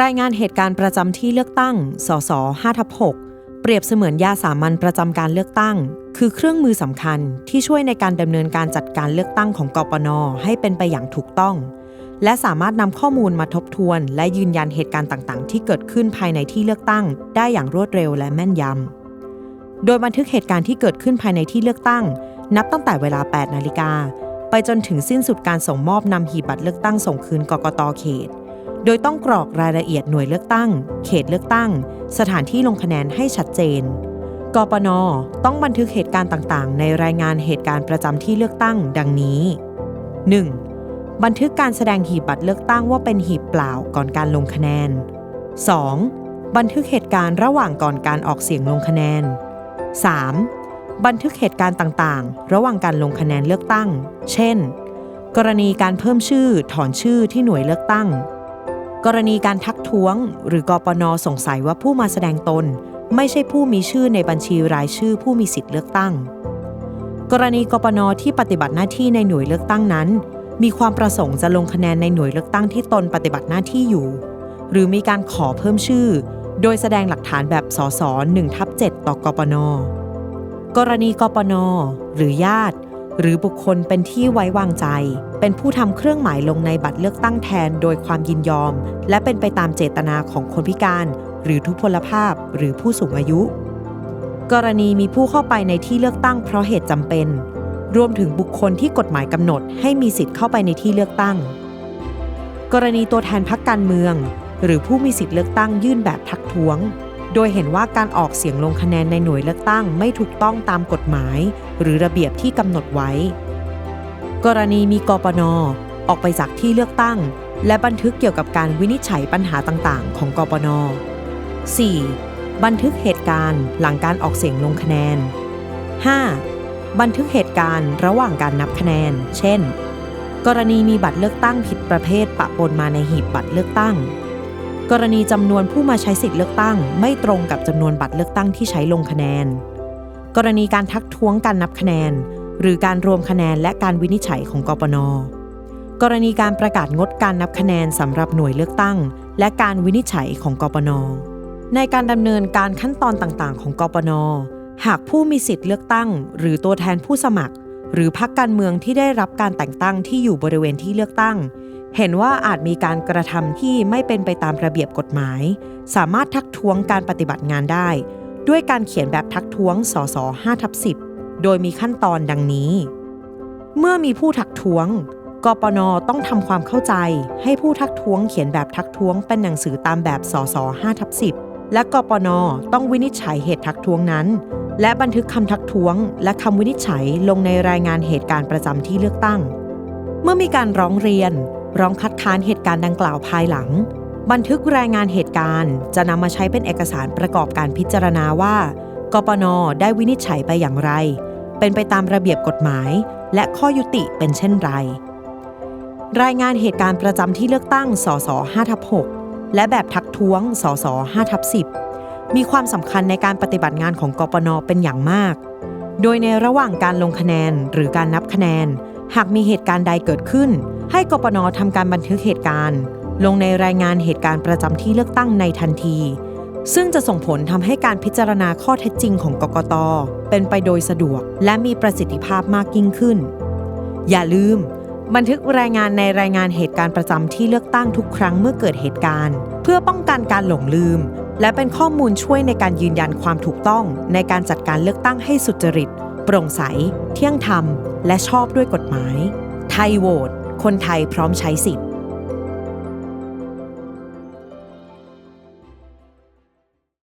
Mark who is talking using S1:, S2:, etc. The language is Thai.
S1: รายงานเหตุการณ์ประจำที่เลือกตั้ง สส5ทับ6เปรียบเสมือนยาสามัญประจำการเลือกตั้ง คือเครื่องมือสำคัญที่ช่วยในการดำเนินการจัดการเลือกตั้งของกปนให้เป็นไปอย่างถูกต้อง และสามารถนำข้อมูลมาทบทวน และยืนยันเหตุการณ์ต่างๆ ที่เกิดขึ้นภายในที่เลือกตั้ง ได้อย่างรวดเร็วและแม่นยำ โดยบันทึกเหตุการณ์ที่เกิดขึ้นภายในที่เลือกตั้ง นับตั้งแต่เวลา 8 นาฬิกาไปจนถึงสิ้นสุดการส่งมอบนำหีบบัตรเลือกตั้งส่งคืนกกตเขต โดยต้องกรอกรายละเอียดหน่วยเลือกตั้ง เขตเลือกตั้ง สถานที่ลงคะแนนให้ชัดเจน กปน ต้องบันทึกเหตุการณ์ต่างๆ ในรายงานเหตุการณ์ประจำที่เลือกตั้ง ดังนี้ 1. บันทึกการแสดงหีบบัตรเลือกตั้งว่าเป็นหีบเปล่าก่อนการลงคะแนน 2. บันทึกเหตุการณ์ระหว่างก่อนการออกเสียงลงคะแนน 3. บันทึกเหตุการณ์ต่างๆ ระหว่างการลงคะแนนเลือกตั้ง เช่น กรณีการเพิ่มชื่อ ถอนชื่อที่หน่วยเลือกตั้ง กรณีการทักท้วง หรือกปนสงสัยว่าผู้มาแสดงตน ไม่ใช่ผู้มีชื่อในบัญชีรายชื่อผู้มีสิทธิ์เลือกตั้ง กรณีกปนที่ปฏิบัติหน้าที่ในหน่วยเลือกตั้งนั้น มีความประสงค์จะลงคะแนนในหน่วยเลือกตั้งที่ตนปฏิบัติหน้าที่อยู่ หรือมีการขอเพิ่มชื่อ โดยแสดงหลักฐานแบบสส1ทับ7ต่อกปน กรณีกปนหรือญาติ หรือบุคคลเป็นที่ไว้วางใจ เป็นผู้ทำเครื่องหมายลงในบัตรเลือกตั้งแทนโดยความยินยอม และเป็นไปตามเจตนาของคนพิการ หรือทุพพลภาพหรือผู้สูงอายุ กรณีมีผู้เข้าไปในที่เลือกตั้งเพราะเหตุจำเป็น รวมถึงบุคคลที่กฎหมายกำหนดให้มีสิทธิ์เข้าไปในที่เลือกตั้ง กรณีตัวแทนพรรคการเมือง หรือผู้มีสิทธิ์เลือกตั้งยื่นแบบทักท้วง โดยเห็นว่าการออกเสียงลงคะแนนในหน่วยเลือกตั้งไม่ถูกต้องตามกฎหมาย หรือระเบียบที่กำหนดไว้ กรณีมีกปนออกไปจากที่เลือกตั้ง และบันทึกเกี่ยวกับการวินิจฉัยปัญหาต่างๆ ของกปน 4. บันทึกเหตุการณ์หลังการออกเสียงลงคะแนน 5. บันทึกเหตุการณ์ระหว่างการนับคะแนน เช่น กรณีมีบัตรเลือกตั้งผิดประเภทปะปนมาในหีบบัตรเลือกตั้ง กรณีจำนวนผู้มาใช้สิทธิ์เลือกตั้ง ไม่ตรงกับจำนวนบัตรเลือกตั้งที่ใช้ลงคะแนน กรณีการทักท้วงการนับคะแนน หรือการรวมคะแนนและการวินิจฉัยของกปน กรณีการประกาศงดการนับคะแนนสำหรับหน่วยเลือกตั้ง และการวินิจฉัยของกปน ในการดำเนินการขั้นตอนต่างๆ ของกปน หากผู้มีสิทธิ์เลือกตั้ง หรือตัวแทนผู้สมัคร หรือพรรคการเมืองที่ได้รับการแต่งตั้งที่อยู่บริเวณที่เลือกตั้ง เห็นว่าอาจมีการกระทำที่ไม่เป็นไปตามระเบียบกฎหมาย สามารถทักท้วงการปฏิบัติงานได้ ด้วยการเขียนแบบทักท้วงสส5ทับ10 โดยมีขั้นตอนดังนี้ เมื่อมีผู้ทักท้วง กปนต้องทำความเข้าใจ ให้ผู้ทักท้วงเขียนแบบทักท้วงเป็นหนังสือตามแบบสส5ทับ10 และกปนต้องวินิจฉัยเหตุทักท้วงนั้น และบันทึกคำทักท้วง และคำวินิจฉัยลงในรายงานเหตุการณ์ประจำที่เลือกตั้ง เมื่อมีการร้องเรียน ร้องคัดค้านเหตุการณ์ดังกล่าวภายหลัง บันทึกรายงานเหตุการณ์จะนำมาใช้เป็นเอกสารประกอบการพิจารณาว่ากปนได้วินิจฉัยไปอย่างไร เป็นไปตามระเบียบกฎหมาย และข้อยุติเป็นเช่นไร รายงานเหตุการณ์ประจำที่เลือกตั้ง สส5ทับ6และแบบทักท้วง สส5ทับ10 มีความสำคัญในการปฏิบัติงานของกปนเป็นอย่างมาก โดยในระหว่างการลงคะแนนหรือการนับคะแนน หากมีเหตุการณ์ใดเกิดขึ้น ให้กปนทำการบันทึกเหตุการณ์ ลงในรายงานเหตุการณ์ประจำที่เลือกตั้งในทันที ซึ่งจะส่งผลทำให้การพิจารณาข้อเท็จจริงของกกต เป็นไปโดยสะดวก และมีประสิทธิภาพมากยิ่งขึ้น อย่าลืม บันทึกรายงานในรายงานเหตุการณ์ประจำที่เลือกตั้งทุกครั้งเมื่อเกิดเหตุการณ์ เพื่อป้องกันการหลงลืม และเป็นข้อมูลช่วยในการยืนยันความถูกต้อง ในการจัดการเลือกตั้งให้สุจริต โปร่งใส เที่ยงธรรม และชอบด้วยกฎหมาย ไทยโหวต คนไทยพร้อมใช้สิทธิ์